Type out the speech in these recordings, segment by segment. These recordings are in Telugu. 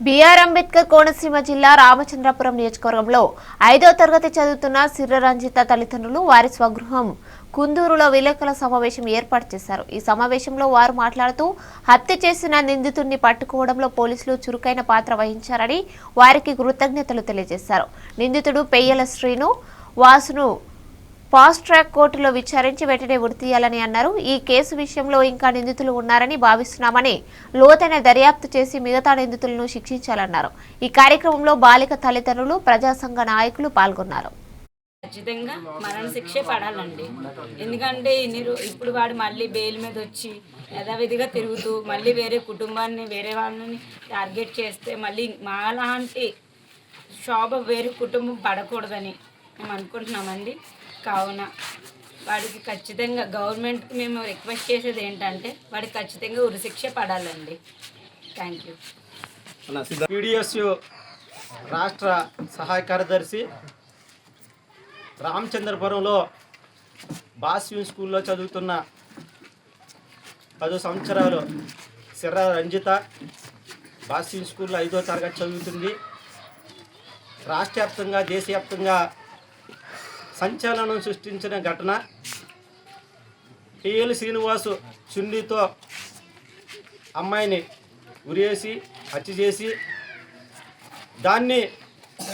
బిఆర్ అంబేద్కర్ కోనసీమ జిల్లా రామచంద్రపురం నియోజకవర్గంలో ఐదో తరగతి చదువుతున్న సిర్రరంజిత తల్లిదండ్రులు వారి స్వగృహం కుందూరులో విలేకరుల సమావేశం ఏర్పాటు చేశారు. ఈ సమావేశంలో వారు మాట్లాడుతూ హత్య చేసిన నిందితుడిని పట్టుకోవడంలో పోలీసులు చురుకైన పాత్ర వహించారని వారికి కృతజ్ఞతలు తెలియజేశారు. నిందితుడు పెయ్యల శ్రీను వాసును ఫాస్ట్ ట్రాక్ కోర్టులో విచారించి వెంటనే ఉరి తీయాలని అన్నారు. ఈ కేసు విషయంలో ఇంకా నిందితులు ఉన్నారని భావిస్తున్నామని లోతైన దర్యాప్తు చేసి మిగతా నిందితులను శిక్షించాలన్నారు. ఈ కార్యక్రమంలో బాలిక తల్లిదండ్రులు ప్రజాసంఘ నాయకులు పాల్గొన్నారు. ఖచ్చితంగా మరణ శిక్షే పడాలండి. ఎందుకంటే ఇన్ని ఇప్పుడు వాడు మళ్ళీ బెయిల్ మీద వచ్చి యథావిధిగా తిరుగుతూ మళ్ళీ వేరే కుటుంబాన్ని వేరే వాళ్ళని టార్గెట్ చేస్తే మళ్ళీ మాలాంటి శోభ వేరే కుటుంబం పడకూడదని మేము అనుకుంటున్నామండి. కావున వాడికి ఖచ్చితంగా గవర్నమెంట్కి మేము రిక్వెస్ట్ చేసేది ఏంటంటే వాడికి ఖచ్చితంగా ఉరిశిక్ష పడాలండి. Thank you. పీడిఎస్యు రాష్ట్ర సహాయ కార్యదర్శి రామచంద్రపురంలో బాస్యూన్ స్కూల్లో చదువుతున్న పదో సంవత్సరాలు సిర్ర రంజిత బాస్యూన్ స్కూల్లో ఐదో తరగతి చదువుతుంది. రాష్ట్ర వ్యాప్తంగా దేశవ్యాప్తంగా సంచలనం సృష్టించిన ఘటన. టిఎల్ శ్రీనివాసు చుండితో అమ్మాయిని ఉరేసి హత్య చేసి దాన్ని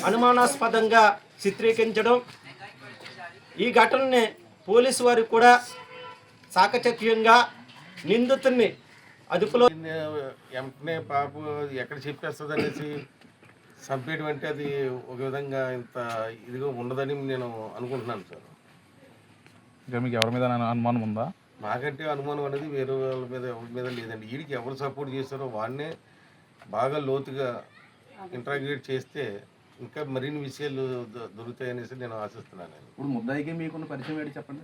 అనుమానాస్పదంగా చిత్రీకరించడం. ఈ ఘటనని పోలీసు వారికి కూడా సాకచక్యంగా నిందితుడిని అదుపులో వెంటనే పాప ఎక్కడ చెప్పేస్తుంది అనేసి చంపేయడం అంటే అది ఒక విధంగా ఇంత ఇదిగా ఉండదని నేను అనుకుంటున్నాను సార్. ఇంకా మీకు ఎవరి మీద అను- అనుమానం ఉందా? నాకంటే అనుమానం అనేది వేరే వాళ్ళ మీద ఎవరి మీద లేదండి. వీడికి ఎవరు సపోర్ట్ చేస్తారో వాడినే బాగా లోతుగా ఇంట్రాగేట్ చేస్తే ఇంకా మరిన్ని విషయాలు దొరుకుతాయనేసి నేను ఆశిస్తున్నాను. ఇప్పుడు ముద్దాయికి మీకున్న పరిచయం ఏంటి చెప్పండి?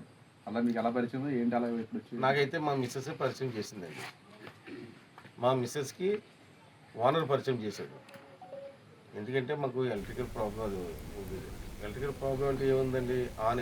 అలా మీకు ఎలా పరిచయం? ఏంటి అలా ఎప్పుడు వచ్చి? నాకైతే మా మిస్సెస్ పరిచయం చేసిందండి. మా మిస్సెస్కి ఓనర్ పరిచయం చేశాడు. ఎందుకంటే మాకు ఎలక్ట్రికల్ ప్రాబ్లం అది. ఎలక్ట్రికల్ ప్రాబ్లం అంటే ఏముందండి? ఆన్